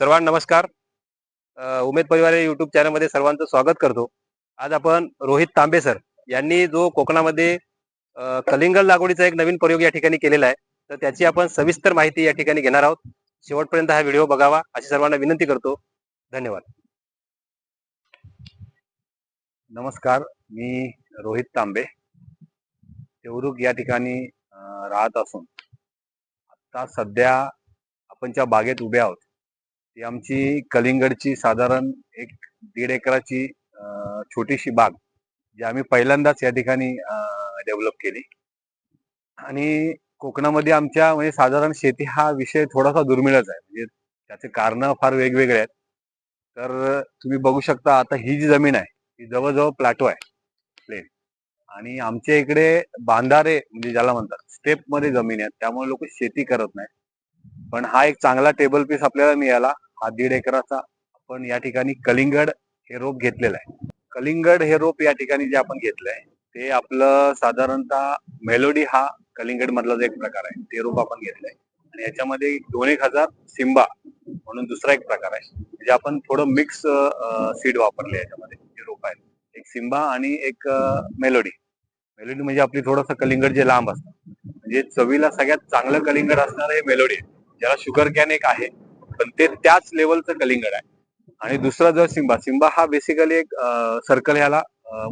सर्वांना नमस्कार. उमेद परिवार युट्यूब चॅनलमध्ये सर्वांचं स्वागत करतो. आज आपण रोहित तांबे सर यांनी जो कोकणामध्ये कलिंगल कलिंगड लागवडीचा एक नवीन प्रयोग या ठिकाणी केलेला आहे तर त्याची आपण सविस्तर माहिती या ठिकाणी घेणार आहोत. शेवटपर्यंत हा व्हिडिओ बघावा अशी सर्वांना विनंती करतो. धन्यवाद. नमस्कार मी रोहित तांबे. देवरुख या ठिकाणी राहत असून आता सध्या आपण ज्या बागेत उभे आहोत ती आमची कलिंगडची साधारण एक दीड एकराची छोटीशी बाग जी आम्ही पहिल्यांदाच या ठिकाणी डेव्हलप केली. आणि कोकणामध्ये आमच्या म्हणजे साधारण शेती हा विषय थोडासा दुर्मिळच आहे. म्हणजे त्याचे कारण फार वेगवेगळे आहेत. तर तुम्ही बघू शकता आता ही जी जमीन आहे ही जवळजवळ प्लॅटो आहे प्लेन. आणि आमच्या इकडे बांधारे म्हणजे ज्याला म्हणतात स्टेपमध्ये जमीन आहे त्यामुळे लोक शेती करत नाही पण हा एक चांगला टेबल पीस आपल्याला मिळाला. हा दीड एकराचा. आपण या ठिकाणी कलिंगड हे रोप घेतलेलं आहे. कलिंगड हे रोप या ठिकाणी जे आपण घेतलंय ते आपलं साधारणतः मेलोडी हा कलिंगड मधला जो एक प्रकार आहे ते रोप आपण घेतलंय आणि याच्यामध्ये दोन एक हजार सिंबा म्हणून दुसरा एक प्रकार आहे. म्हणजे आपण थोडं मिक्स सीड वापरले याच्यामध्ये जे रोप आहेत. एक सिंबा आणि एक मेलोडी. मेलोडी म्हणजे आपली थोडंसं कलिंगड जे लांब असतं. म्हणजे चवीला सगळ्यात चांगलं कलिंगड असणार हे मेलोडी आहे. ज्याला शुगर कॅन एक आहे पण ते त्याच लेवलचं कलिंगड आहे. आणि दुसरा जर सिंबा सिंबा हा बेसिकली एक सर्कल ह्याला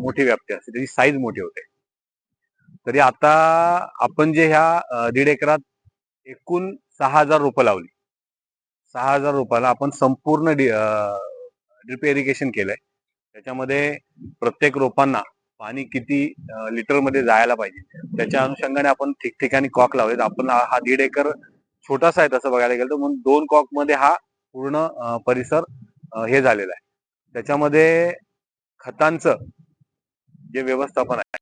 मोठी व्याप्ती असते. त्याची साईज मोठी होते. तरी आता आपण जे ह्या दीड एकरात एकूण सहा हजार रोपं लावली. सहा हजार रोपाला आपण संपूर्ण ड्रिप इरिगेशन केलंय. त्याच्यामध्ये प्रत्येक रोपांना पाणी किती लिटरमध्ये जायला पाहिजे. त्याच्या अनुषंगाने आपण ठिकठिकाणी कॉक लावलेत. आपण हा दीड एकर छोटासा आहे तसं बघायला गेलं तर म्हणून दोन कॉकमध्ये हा पूर्ण परिसर हे झालेला आहे. त्याच्यामध्ये खतांचं जे व्यवस्थापन आहे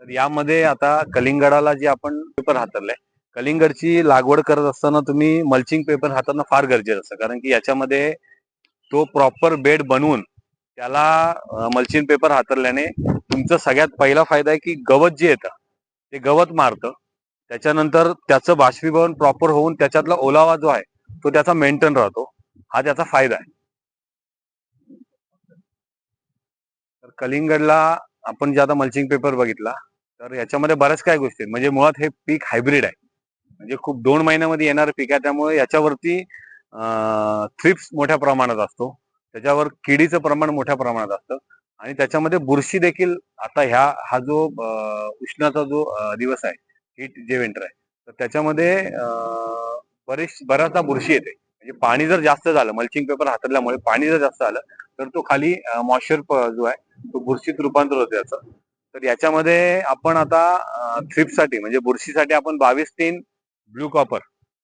तर यामध्ये आता कलिंगडाला जे आपण पेपर हातरलाय कलिंगडची लागवड करत असताना तुम्ही मल्चिंग पेपर हाताळणं फार गरजेचं असतं. कारण की याच्यामध्ये तो प्रॉपर बेड बनवून त्याला मल्चिंग पेपर हातरल्याने तुमचा सगळ्यात पहिला फायदा आहे की गवत जे येतं ते गवत मारतं. त्याच्यानंतर त्याचं बाष्पीभवन प्रॉपर होऊन त्याच्यातला ओलावा जो आहे तो त्याचा मेंटेन राहतो. हा त्याचा फायदा आहे. तर कलिंगडला आपण जे आता मल्चिंग पेपर बघितला तर याच्यामध्ये बऱ्याच काय गोष्टी आहेत. म्हणजे मुळात हे पीक हायब्रिड आहे. म्हणजे खूप दोन महिन्यामध्ये येणारं पीक आहे. त्यामुळे याच्यावरती थ्रिप्स मोठ्या प्रमाणात असतो. त्याच्यावर किडीचं प्रमाण मोठ्या प्रमाणात असतं. आणि त्याच्यामध्ये बुरशी देखील आता ह्या हा जो उष्णाचा जो दिवस आहे ही जे विंटर आहे. तर त्याच्यामध्ये बरेच बऱ्याचदा बुरशी येते. म्हणजे पाणी जर जास्त झालं मल्चिंग पेपर हातरल्यामुळे पाणी जर जास्त झालं तर तो खाली मॉइश्चर जो आहे तो बुरशीत रूपांतर होते याचं. तर याच्यामध्ये आपण आता थ्रिपसाठी म्हणजे बुरशीसाठी आपण बावीस तीन ब्लू कॉपर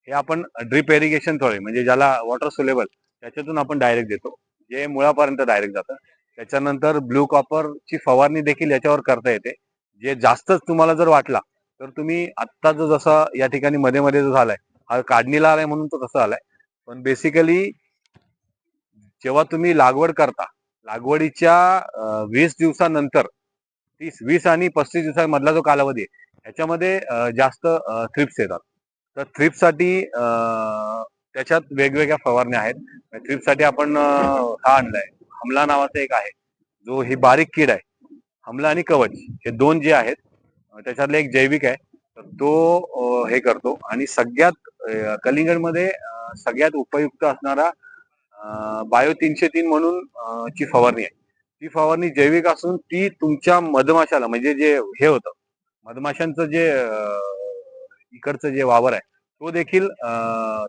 हे आपण ड्रिप एरिगेशन थोडे म्हणजे ज्याला वॉटर सुलेबल त्याच्यातून आपण डायरेक्ट देतो. जे मुळापर्यंत डायरेक्ट जातं. त्याच्यानंतर ब्लू कॉपरची फवारणी देखील याच्यावर करता येते. जे जास्तच तुम्हाला जर वाटला तर तुम्ही आत्ता जो जसा या ठिकाणी मध्ये मध्ये जो झालाय हा काढणीला आलाय म्हणून तो तसा आलाय पण बेसिकली जेव्हा तुम्ही लागवड करता लागवडीच्या वीस दिवसानंतर तीस वीस आणि पस्तीस दिवसांमधला जो कालावधी आहे ह्याच्यामध्ये जास्त थ्रिप्स येतात. तर थ्रिप्ससाठी त्याच्यात वेगवेगळ्या फवारण्या आहेत. थ्रिप्ससाठी आपण हा आणलाय. हमला नावाचा एक आहे. जो ही बारीक कीड आहे. हमला आणि कवच हे दोन जे आहेत त्याच्यातला एक जैविक आहे. तर तो हे करतो. आणि सगळ्यात कलिंगडमध्ये सगळ्यात उपयुक्त असणारा बायो तीनशे तीन म्हणून ची फवारणी आहे. ती फवारणी जैविक असून ती तुमच्या मधमाशाला म्हणजे जे हे होतं मधमाशांचं जे इकडचं जे वावर आहे तो देखील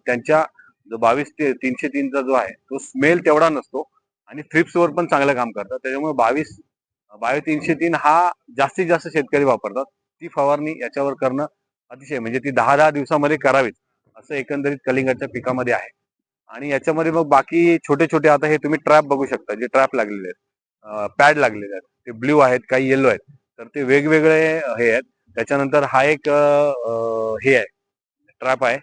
त्यांच्या जो बावीस ते तीनशे तीनचा जो आहे तो स्मेल तेवढा नसतो. आणि फ्रिप्सवर पण चांगलं काम करतात. त्याच्यामुळे बावीस बायो तीनशे तीन हा जास्तीत जास्त शेतकरी वापरतात. ती फवारणी याच्यावर करणं अतिशय म्हणजे ती दहा दहा दिवसामध्ये करावीच असं एकंदरीत कलिंगडच्या पिकामध्ये आहे. आणि याच्यामध्ये मग बाकी छोटे छोटे आता हे तुम्ही ट्रॅप बघू शकता जे ट्रॅप लागलेले आहेत. पॅड लागलेले आहेत. ते ब्ल्यू आहेत काही येलो आहेत. तर ते वेगवेगळे हे आहेत. त्याच्यानंतर हा एक हे आहे ट्रॅप आहे.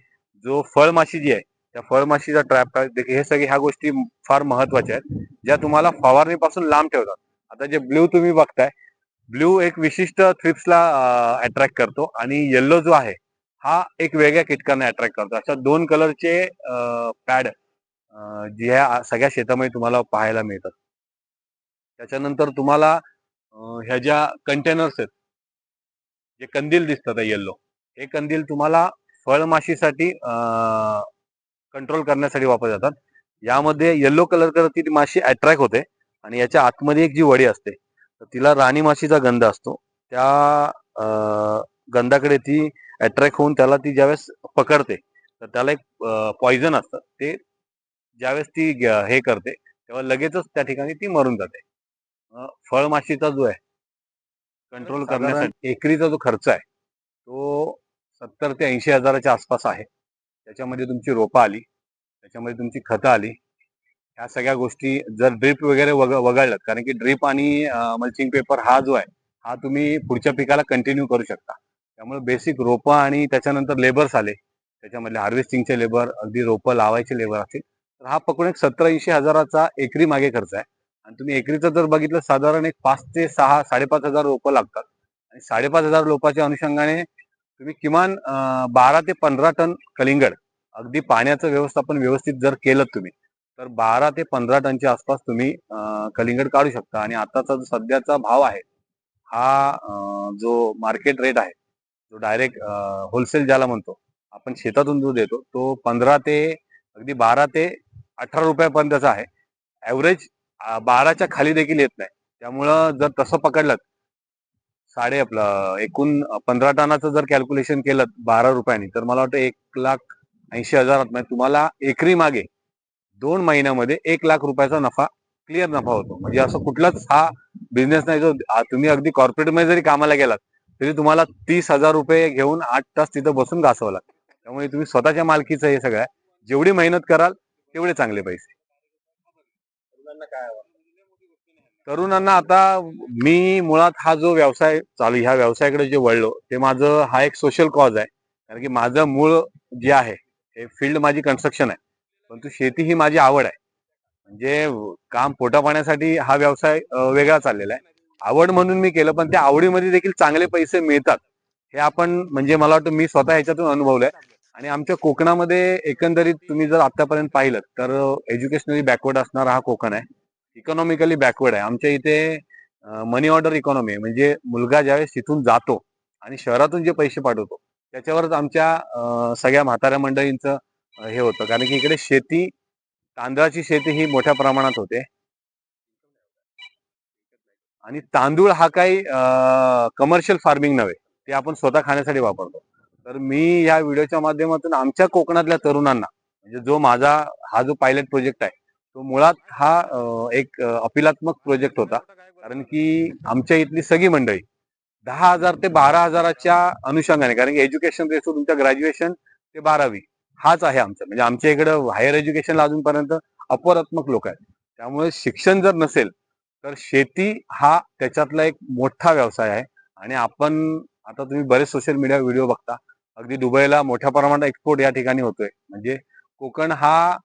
जो फळमाशी जी आहे त्या फळमाशीचा ट्रॅप हे सगळे ह्या गोष्टी फार महत्त्वाच्या आहेत. ज्या तुम्हाला फवारणीपासून लांब ठेवतात. आता जे ब्ल्यू तुम्ही बघताय ब्ल्यू एक विशिष्ट थ्रिप्सला अट्रॅक्ट करतो आणि येल्लो जो आहे हा एक वेगळ्या कीटकांना अट्रॅक्ट करतो. अशा दोन कलरचे पॅड जे ह्या सगळ्या शेतामध्ये तुम्हाला पाहायला मिळतात. त्याच्यानंतर तुम्हाला ह्या ज्या कंटेनर्स आहेत जे कंदील दिसतात येल्लो हे कंदील तुम्हाला फळमाशीसाठी कंट्रोल करण्यासाठी वापर जातात. यामध्ये येल्लो कलर करती ती माशी अट्रॅक्ट होते आणि याच्या आतमध्ये एक जी वडी असते तर तिला राणी माशीचा गंध असतो. त्या गंधाकडे ती अट्रॅक्ट होऊन त्याला ती ज्यावेळेस पकडते तर त्याला एक पॉइझन असतं. ते ज्यावेळेस ती हे करते तेव्हा लगेचच त्या ठिकाणी ती मरून जाते. फळमाशीचा जो आहे कंट्रोल करण्यासाठी एकरीचा जो खर्च आहे तो सत्तर ते ऐंशी हजाराच्या आसपास आहे. त्याच्यामध्ये तुमची रोपं आली त्याच्यामध्ये तुमची खतं आली ह्या सगळ्या गोष्टी जर ड्रीप वगैरे वग वगळलं कारण की ड्रीप आणि मल्चिंग पेपर हा जो आहे हा तुम्ही पुढच्या पिकाला कंटिन्यू करू शकता. त्यामुळे बेसिक रोपं आणि त्याच्यानंतर लेबर्स आले त्याच्यामधले हार्वेस्टिंगचे लेबर अगदी रोपं लावायचे लेबर असतील तर हा पकडून एक सतरा ऐंशी हजाराचा एकरी मागे खर्च आहे. आणि तुम्ही एकरीचं जर बघितलं साधारण एक पाच ते सहा साडेपाच हजार रोपं लागतात. आणि साडेपाच हजार रोपाच्या अनुषंगाने तुम्ही किमान बारा ते पंधरा टन कलिंगड अगदी पाण्याचं व्यवस्थापन व्यवस्थित जर केलं तुम्ही तर बारा ते पंधरा टनच्या आसपास तुम्ही कलिंगड काढू शकता. आणि आताचा जो सध्याचा भाव आहे हा जो मार्केट रेट आहे जो डायरेक्ट होलसेल ज्याला म्हणतो आपण शेतातून जो देतो तो पंधरा ते अगदी बारा ते अठरा रुपयापर्यंतचा आहे. ॲव्हरेज बाराच्या खाली देखील येत नाही. त्यामुळं जर तसं पकडलं साडे आपलं एकूण पंधरा टनाचं जर कॅल्क्युलेशन केलं बारा रुपयांनी तर मला वाटतं एक लाख ऐंशी हजारात म्हणजे तुम्हाला एकरी मागे दोन महिन्यामध्ये एक लाख रुपयाचा नफा क्लिअर नफा होतो. म्हणजे असं कुठलाच हा बिझनेस नाही जो तुम्ही अगदी कॉर्पोरेटमध्ये जरी कामाला गेलात तरी तुम्हाला तीस हजार रुपये घेऊन आठ तास तिथं बसून घासावं लागतं त्यामुळे तुम्ही स्वतःच्या मालकीचं हे सगळं जेवढी मेहनत कराल तेवढे चांगले पैसे. तरुणांना आता मी मुळात हा जो व्यवसाय चालू ह्या व्यवसायाकडे जे वळलो ते माझं हा एक सोशल कॉज आहे. कारण की माझं मूळ जे आहे हे फील्ड माझी कन्स्ट्रक्शन आहे. परंतु शेती ही माझी आवड आहे. म्हणजे काम पोटा पाण्यासाठी हा व्यवसाय वेगळा चाललेला आहे. आवड म्हणून मी केलं पण त्या आवडीमध्ये देखील चांगले पैसे मिळतात. हे आपण म्हणजे मला वाटतं मी स्वतः ह्याच्यातून अनुभवलंय. आणि आमच्या कोकणामध्ये एकंदरीत तुम्ही जर आतापर्यंत पाहिलं तर एज्युकेशनली बॅकवर्ड असणारा हा कोकण आहे. इकॉनॉमिकली बॅकवर्ड आहे. आमच्या इथे मनी ऑर्डर इकॉनॉमी आहे. म्हणजे मुलगा ज्यावेळेस तिथून जातो आणि शहरातून जे पैसे पाठवतो त्याच्यावरच आमच्या सगळ्या म्हाताऱ्या मंडळींचं हे होतं. कारण की इकडे शेती तांदळाची शेती ही मोठ्या प्रमाणात होते. आणि तांदूळ हा काही कमर्शियल फार्मिंग नव्हे. ते आपण स्वतः खाण्यासाठी वापरतो. तर मी या व्हिडिओच्या माध्यमातून आमच्या कोकणातल्या तरुणांना म्हणजे जो माझा हा जो पायलट प्रोजेक्ट आहे तो मुळात हा एक अपिलात्मक प्रोजेक्ट होता. कारण की आमच्या इथली सगळी मंडळी दहा हजार ते बारा हजाराच्या अनुषंगाने कारण की एज्युकेशन रेशो तुमच्या ग्रॅज्युएशन ते बारावी. हाच आहे आमचं. म्हणजे आमच्या इकडं हायर एज्युकेशनला अजूनपर्यंत अपवादात्मक लोक आहेत. त्यामुळे शिक्षण जर नसेल तर शेती हा त्याच्यातला एक मोठा व्यवसाय आहे. आणि आपण आता तुम्ही बरेच सोशल मीडिया व्हिडिओ बघता. अगदी दुबईला मोठ्या प्रमाणात एक्सपोर्ट या ठिकाणी होतोय. म्हणजे कोकण हा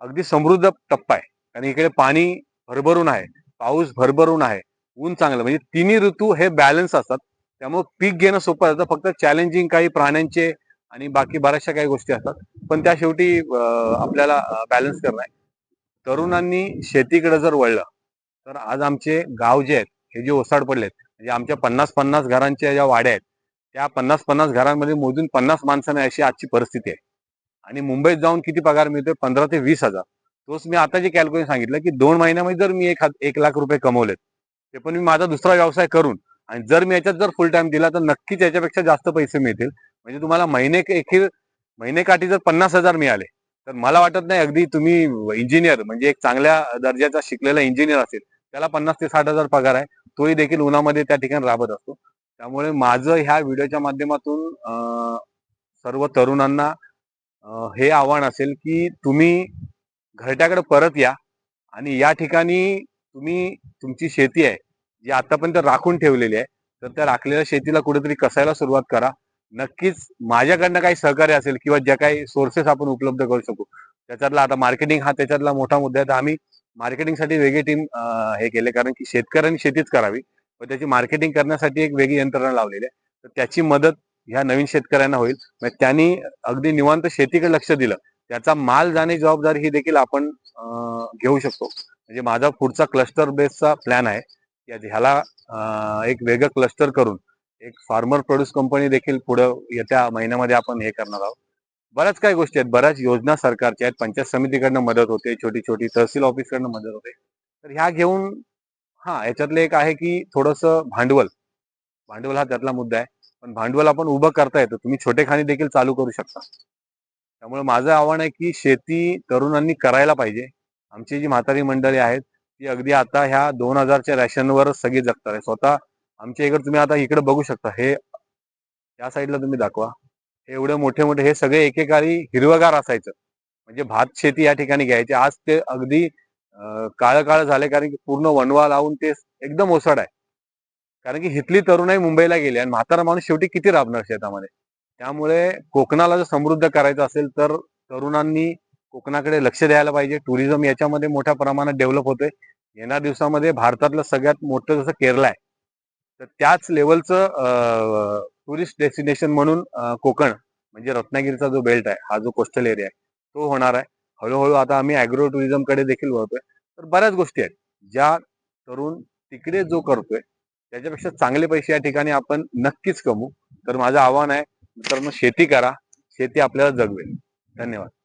अगदी समृद्ध टप्पा आहे. कारण इकडे पाणी भरभरून आहे. पाऊस भरभरून आहे. ऊन चांगलं. म्हणजे तिन्ही ऋतू हे बॅलन्स असतात. त्यामुळे पीक घेणं सोपं जातं फक्त चॅलेंजिंग काही प्राण्यांचे आणि बाकी बऱ्याचशा काही गोष्टी असतात. पण त्या शेवटी आपल्याला बॅलन्स करणं आहे. तरुणांनी शेतीकडे जर वळलं तर आज आमचे गाव जे आहेत हे जे ओसाड पडलेत म्हणजे आमच्या पन्नास पन्नास घरांच्या ज्या वाड्या आहेत त्या पन्नास पन्नास घरांमध्ये मोजून पन्नास माणसांना अशी आजची परिस्थिती आहे. आणि मुंबईत जाऊन किती पगार मिळतोय? पंधरा ते वीस हजार. तोच मी आता जे कॅल्क्युलेशन सांगितलं की दोन महिन्यामध्ये जर मी एक एक लाख रुपये कमवलेत ते पण मी माझा दुसरा व्यवसाय करून आणि जर मी याच्यात जर फुल टाइम दिला तर नक्कीच याच्यापेक्षा जास्त पैसे मिळतील. म्हणजे तुम्हाला महिने एखीर महिनेकाठी जर पन्नास हजार मिळाले तर मला वाटत नाही अगदी तुम्ही इंजिनियर म्हणजे एक चांगल्या दर्जाचा शिकलेला इंजिनियर असेल त्याला पन्नास ते साठ हजार पगार आहे तोही देखील उन्हामध्ये त्या ठिकाणी राबत असतो. त्यामुळे माझं ह्या व्हिडिओच्या माध्यमातून सर्व तरुणांना हे आव्हान असेल की तुम्ही घरट्याकडे परत या आणि या ठिकाणी तुम्ही तुमची शेती आहे जी आतापर्यंत राखून ठेवलेली आहे तर त्या राखलेल्या शेतीला कुठेतरी कसायला सुरुवात करा. नक्कीच माझ्याकडनं काही सहकार्य असेल किंवा ज्या काही सोर्सेस आपण उपलब्ध करू शकू त्याच्यातला आता मार्केटिंग हा त्याच्यातला मोठा मुद्दा आहे. तर आम्ही मार्केटिंगसाठी वेगळी टीम हे केले कारण की शेतकऱ्यांनी शेतीच करावी. पण त्याची मार्केटिंग करण्यासाठी एक वेगळी यंत्रणा लावलेली आहे. तर त्याची मदत ह्या नवीन शेतकऱ्यांना होईल. म्हणजे त्यांनी अगदी निवांत शेतीकडे लक्ष दिलं. त्याचा माल जाणे जबाबदारी ही देखील आपण घेऊ शकतो. म्हणजे माझा पुढचा क्लस्टर बेसचा प्लॅन आहे. की ह्याला एक वेगळं क्लस्टर करून एक फार्मर प्रोड्यूस कंपनी देखील पुढे येत्या महिन्यामध्ये आपण हे करणार आहोत. बऱ्याच काही गोष्टी आहेत. बऱ्याच योजना सरकारच्या आहेत. पंचायत समितीकडनं मदत होते. छोटी छोटी तहसील ऑफिसकडनं मदत होते. तर ह्या घेऊन हा याच्यातले एक आहे की थोडस भांडवल. भांडवल हा त्यातला मुद्दा आहे. पण भांडवल आपण उभं करता येतं. तुम्ही छोटे खाणी देखील चालू करू शकता. त्यामुळे माझं आव्हान आहे की शेती तरुणांनी करायला पाहिजे. आमची जी म्हातारी मंडळी आहेत ती अगदी आता ह्या दोन हजारच्या रॅशनवर सगळी जगतात. स्वतः आमच्या इकडे तुम्ही आता इकडे बघू शकता हे या साईडला तुम्ही दाखवा. हे एवढे मोठे मोठे हे सगळे एकेकाळी हिरवगार असायचं. म्हणजे भात शेती या ठिकाणी घ्यायचे. आज ते अगदी काळ काळ झाले कारण की पूर्ण वणवा लावून ते एकदम ओसाड आहे. कारण की हिथली तरुणाई मुंबईला गेली आणि म्हातारा माणूस शेवटी किती राबणार शेतामध्ये? त्यामुळे कोकणाला जर समृद्ध करायचं असेल तर तरुणांनी कोकणाकडे लक्ष द्यायला पाहिजे. टुरिझम याच्यामध्ये मोठ्या प्रमाणात डेव्हलप होतोय. येणाऱ्या दिवसामध्ये भारतातलं सगळ्यात मोठं जसं केरळ आहे तर त्याच लेवलचं टुरिस्ट डेस्टिनेशन म्हणून कोकण म्हणजे रत्नागिरीचा जो बेल्ट आहे हा जो कोस्टल एरिया आहे तो होणार आहे. हळूहळू आता आम्ही अॅग्रो टुरिझमकडे देखील वळतोय. तर बऱ्याच गोष्टी आहेत. ज्या तरुण तिकडे जो करतोय त्याच्यापेक्षा चांगले पैसे या ठिकाणी आपण नक्कीच कमवू. तर माझं आव्हान आहे मित्रांनो शेती करा. शेती आपल्याला जगवेल. धन्यवाद.